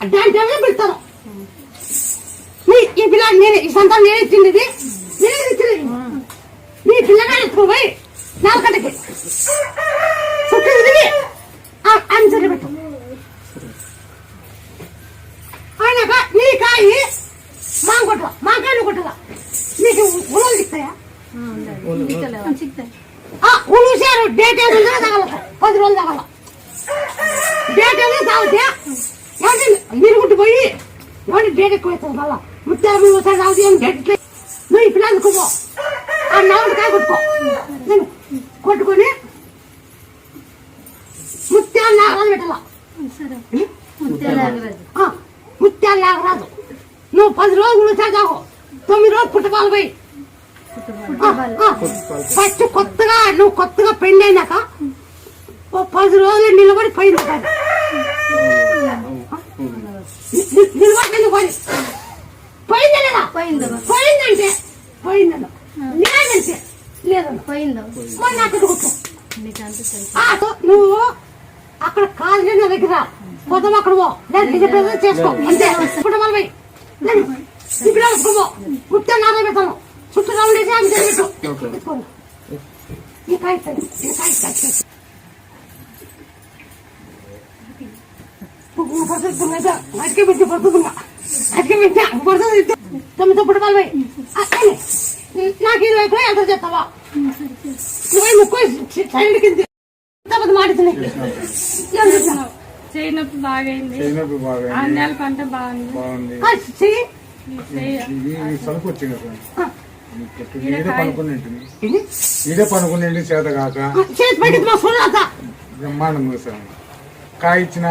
దాంట్లో పెడతాను నీ ఈ పిల్ల నేనే ఈ సంతానం నేనే ఇచ్చింది ఇది నేనే ఇచ్చింది నీ పిల్లగాడు ఎత్తుకోపోయి నాలుగంటకి చుట్టూ తిరిగి ఆన్సర్లు పెట్టు అయినాక నీ కాయి మాం కొట్టవ మా కాయలు కొట్టవ నీకు ఉలవలు ఇస్తాయా ఆ, ఉలుసారు డేట్ ఏదో ఉందో తగలక పది రోజులు తగల డేట్ ఏదో తాగితే ఏమంటే మీరు పోయి డేట్ ఎక్కువ అవుతుంది మళ్ళా. ముత్యాలు ఒకసారి తాగితే ఏం డేట్ ఇట్లే. నువ్వు ఈ పిల్లలు కొవ్వు. ఆ నవ్వులు కాయ కొట్టుకో. నేను కొట్టుకొని ముత్యాలు నాగరాజు నువ్వు పది రోజులు తాగు. తొమ్మిది రోజులు పుట్టపాలు పోయి. ఫస్ట్ కొత్తగా నువ్వు కొత్తగా పెళ్ళి అయినాక ఓ పది రోజులు నిలబడి పైన పడి. ని- ని- నిలబడి నిలబడి పోయిందా లేదా పోయిందంటే? పోయిందన్న లేదంటే? లేదన్న మరి నాకు సో నువ్వు అక్కడ కాదు నా దగ్గర పోతాం అక్కడ పో. లేదు. చేసుకో. అంతే. కుటుంబాలు పోయి. పిల్లలు ఎత్తుకోపో ముత్తే నాన్న పెడతాను. చుట్టూ రౌండ్ వేసి ఆమె పెట్టు. ఎత్తుకోండి. ఈ కాయ ఇస్తాను. ఈ కాయ ఇస్తాను. పువ్వు పడుతుంది కదా. అటుకే పెట్టి పడుతుంది అటుకే పెట్టా పడుతుంది తొమ్మిది. నాకు ఇరవై పోయి ఎంత ఇరవై కింద. మాడుతున్నాయి చేయనప్పుడు బాగైంది. పంట బాగుంది. ఇది పనుకుని ఇది పనుకుని చేత కాక బ్రహ్మాండం చూసాం కాయిచ్చిన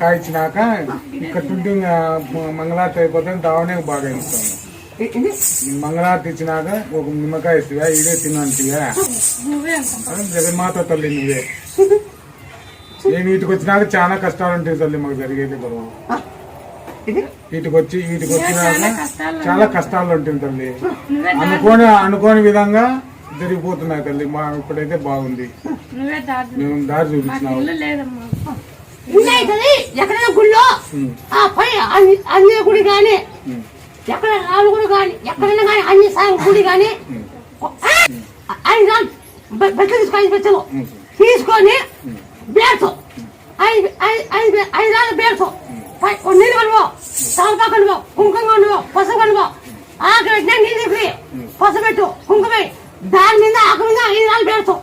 కాయిచ్చినాక ఇక్కడ చుట్టూ మంగళారతి అయిపోతే దావనే బాగా ఇస్తాం ఇది మంగళారతి ఇచ్చినాక ఒక నిమ్మకాయ ఇస్తువా? ఇదే అంటావు జగన్మాత తల్లి నువ్వే. నేను వీటికి వచ్చినాక చాలా కష్టాలు ఉంటాయి తల్లి మాకు జరిగేది ఇది వీటికి వచ్చి వీటికి వచ్చినాక చాలా కష్టాలు ఉంటుంది తల్లి. అనుకోని అనుకోని విధంగా జరిగిపోతున్నాయి తల్లి. మా ఇప్పుడైతే బాగుంది. మేము దారి మాకు ఇల్లు అవుతుంది. ఎక్కడైనా ఉమ్, ఆ పై అన్ని- గుడి కానీ ఎక్కడ రాళ్ళు గుడి కానీ ఎక్కడైనా కానీ అన్ని సాయం గుడి కానీ ఉమ్, ఐదు రాళ్ళు బె- బెట్లు తీసుకొని ఉమ్, తీసుకొని బేర్తో ఐదు రాళ్ళ ఓ నీళ్ళు కనుకో తలపా కనుకో కుంకుమ కనుకో పసుపు కనుకో ఆకు పెట్టినా నీళ్ళు ఫ్రీ పసుపు పెట్టు కుంకుమ. దాని మీద ఆకు మీద ఐదు రాళ్ళు బేర్తో.